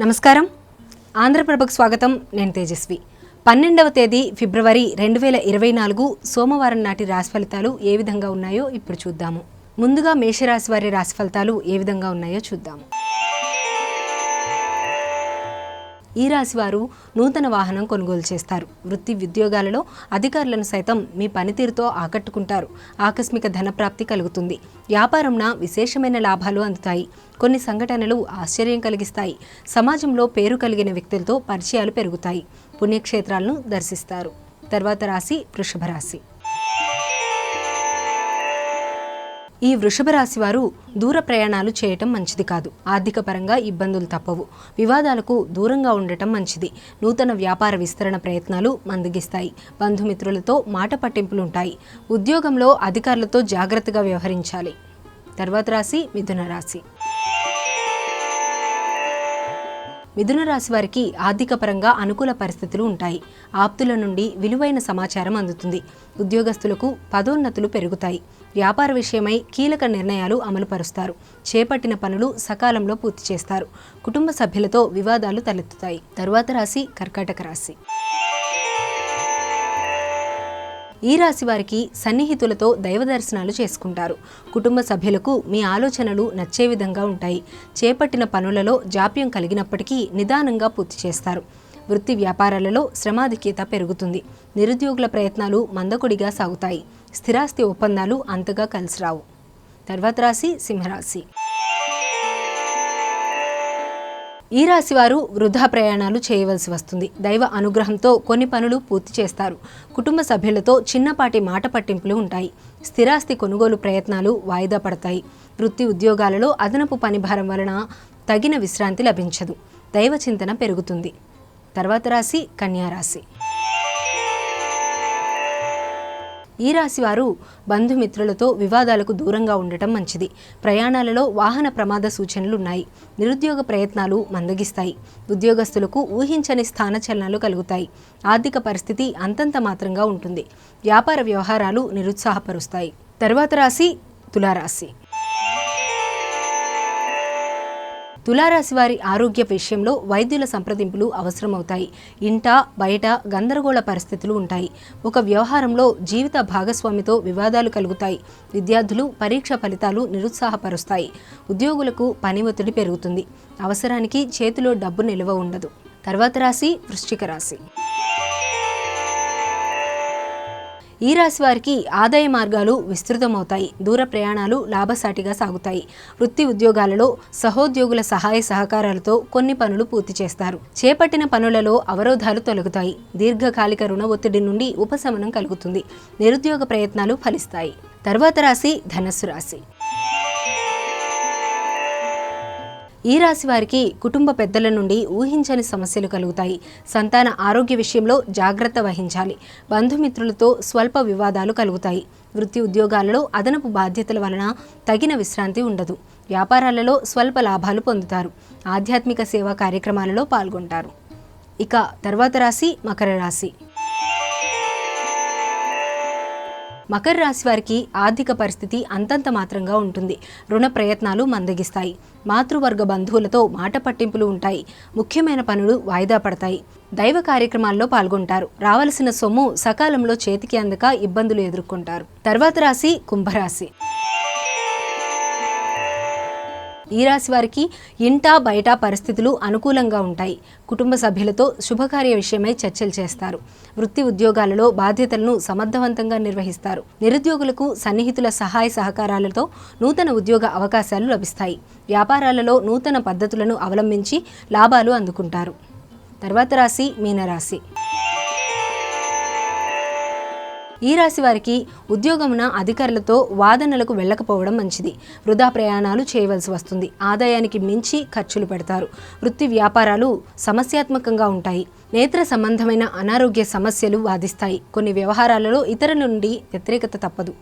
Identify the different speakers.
Speaker 1: నమస్కారం. ఆంధ్రప్రభకు స్వాగతం. నేను తేజస్వి. పన్నెండవ తేదీ ఫిబ్రవరి రెండు వేల ఇరవై నాలుగు సోమవారం నాటి రాశి ఫలితాలు ఏ విధంగా ఉన్నాయో ఇప్పుడు చూద్దాము. ముందుగా మేషరాశి వారి రాశి ఫలితాలు ఏ విధంగా ఉన్నాయో చూద్దాము. ఈ రాశి వారు నూతన వాహనం కొనుగోలు చేస్తారు. వృత్తి ఉద్యోగాలలో అధికారులను సైతం మీ పనితీరుతో ఆకట్టుకుంటారు. ఆకస్మిక ధనప్రాప్తి కలుగుతుంది. వ్యాపారంన విశేషమైన లాభాలు అందుతాయి. కొన్ని సంఘటనలు ఆశ్చర్యం కలిగిస్తాయి. సమాజంలో పేరు కలిగిన వ్యక్తులతో పరిచయాలు పెరుగుతాయి. పుణ్యక్షేత్రాలను దర్శిస్తారు. తర్వాత రాశి వృషభ రాశి. ఈ వృషభ రాశి వారు దూర ప్రయాణాలు చేయటం మంచిది కాదు. ఆర్థిక పరంగా ఇబ్బందులు తప్పవు. వివాదాలకు దూరంగా ఉండటం మంచిది. నూతన వ్యాపార విస్తరణ ప్రయత్నాలు మందగిస్తాయి. బంధుమిత్రులతో మాట పట్టింపులుంటాయి. ఉద్యోగంలో అధికారులతో జాగ్రత్తగా వ్యవహరించాలి. తర్వాత రాశి మిథున రాశి. మిథున రాశి వారికి ఆర్థిక పరంగా అనుకూల పరిస్థితులు ఉంటాయి. ఆప్తుల నుండి విలువైన సమాచారం అందుతుంది. ఉద్యోగస్తులకు పదోన్నతులు పెరుగుతాయి. వ్యాపార విషయమై కీలక నిర్ణయాలు అమలుపరుస్తారు. చేపట్టిన పనులు సకాలంలో పూర్తి చేస్తారు. కుటుంబ సభ్యులతో వివాదాలు తలెత్తుతాయి. తరువాత రాశి కర్కాటక రాశి. ఈ రాశి వారికి సన్నిహితులతో దైవ దర్శనాలు చేసుకుంటారు. కుటుంబ సభ్యులకు మీ ఆలోచనలు నచ్చే విధంగా ఉంటాయి. చేపట్టిన పనులలో జాప్యం కలిగినప్పటికీ నిదానంగా పూర్తి చేస్తారు. వృత్తి వ్యాపారాలలో శ్రమాధిక్యత పెరుగుతుంది. నిరుద్యోగుల ప్రయత్నాలు మందకొడిగా సాగుతాయి. స్థిరాస్తి ఒప్పందాలు అంతగా కలిసిరావు. తర్వాత రాశి సింహరాశి. ఈ రాశి వారు వృధా ప్రయాణాలు చేయవలసి వస్తుంది. దైవ అనుగ్రహంతో కొన్ని పనులు పూర్తి చేస్తారు. కుటుంబ సభ్యులతో చిన్నపాటి మాట పట్టింపులు ఉంటాయి. స్థిరాస్తి కొనుగోలు ప్రయత్నాలు వాయిదా పడతాయి. వృత్తి ఉద్యోగాలలో అదనపు పనిభారం వలన తగిన విశ్రాంతి లభించదు. దైవ చింతన పెరుగుతుంది. తర్వాత రాశి కన్యారాశి ఈ రాశి వారు బంధుమిత్రులతో వివాదాలకు దూరంగా ఉండటం మంచిది. ప్రయాణాలలో వాహన ప్రమాద సూచనలు ఉన్నాయి నిరుద్యోగ ప్రయత్నాలు మందగిస్తాయి. ఉద్యోగస్తులకు ఊహించని స్థానచలనాలు కలుగుతాయి. ఆర్థిక పరిస్థితి అంతంత మాత్రంగా ఉంటుంది. వ్యాపార వ్యవహారాలు నిరుత్సాహపరుస్తాయి. తర్వాత రాశి తులారాశి. తులారాశి వారి ఆరోగ్య విషయంలో వైద్యుల సంప్రదింపులు అవసరమవుతాయి. ఇంట బయట గందరగోళ పరిస్థితులు ఉంటాయి. ఒక వ్యవహారంలో జీవిత భాగస్వామితో వివాదాలు కలుగుతాయి. విద్యార్థులు పరీక్ష ఫలితాలు నిరుత్సాహపరుస్తాయి. ఉద్యోగులకు పని ఒత్తిడి పెరుగుతుంది. అవసరానికి చేతిలో డబ్బు నిల్వ ఉండదు. తర్వాత రాశి వృశ్చిక రాశి. ఈ రాశి వారికి ఆదాయ మార్గాలు విస్తృతమవుతాయి. దూర ప్రయాణాలు లాభసాటిగా సాగుతాయి. వృత్తి ఉద్యోగాలలో సహోద్యోగుల సహాయ సహకారాలతో కొన్ని పనులు పూర్తి చేస్తారు. చేపట్టిన పనులలో అవరోధాలు తొలగుతాయి. దీర్ఘకాలిక రుణ ఒత్తిడి నుండి ఉపశమనం కలుగుతుంది. నిరుద్యోగ ప్రయత్నాలు ఫలిస్తాయి. తర్వాత రాశి ధనస్సు రాశి. ఈ రాశి వారికి కుటుంబ పెద్దల నుండి ఊహించని సమస్యలు కలుగుతాయి. సంతాన ఆరోగ్య విషయంలో జాగ్రత్త వహించాలి. బంధుమిత్రులతో స్వల్ప వివాదాలు కలుగుతాయి. వృత్తి ఉద్యోగాలలో అదనపు బాధ్యతల వలన తగిన విశ్రాంతి ఉండదు. వ్యాపారాలలో స్వల్ప లాభాలు పొందుతారు. ఆధ్యాత్మిక సేవా కార్యక్రమాలలో పాల్గొంటారు. ఇక తర్వాత రాశి మకర రాశి. మకర రాశి వారికి ఆర్థిక పరిస్థితి అంతంత మాత్రంగా ఉంటుంది. రుణ ప్రయత్నాలు మందగిస్తాయి. మాతృవర్గ బంధువులతో మాట పట్టింపులు ఉంటాయి. ముఖ్యమైన పనులు వాయిదా పడతాయి. దైవ కార్యక్రమాల్లో పాల్గొంటారు. రావలసిన సొమ్ము సకాలంలో చేతికి అందక ఇబ్బందులు ఎదుర్కొంటారు. తర్వాత రాశి కుంభరాశి. ఈ రాశి వారికి ఇంటా బయట పరిస్థితులు అనుకూలంగా ఉంటాయి. కుటుంబ సభ్యులతో శుభకార్య విషయమై చర్చలు చేస్తారు. వృత్తి ఉద్యోగాలలో బాధ్యతలను సమర్థవంతంగా నిర్వహిస్తారు. నిరుద్యోగులకు సన్నిహితుల సహాయ సహకారాలతో నూతన ఉద్యోగ అవకాశాలు లభిస్తాయి. వ్యాపారాలలో నూతన పద్ధతులను అవలంబించి లాభాలు అందుకుంటారు. తర్వాత రాశి మీనరాశి. ఈ రాశి వారికి ఉద్యోగమున అధికారులతో వాదనలకు వెళ్ళకపోవడం మంచిది. వృధా ప్రయాణాలు చేయవలసి వస్తుంది. ఆదాయానికి మించి ఖర్చులు పెడతారు. వృత్తి వ్యాపారాలు సమస్యాత్మకంగా ఉంటాయి. నేత్ర సంబంధమైన అనారోగ్య సమస్యలు వాదిస్తాయి కొన్ని వ్యవహారాలలో ఇతరుల నుండి వ్యతిరేకత తప్పదు.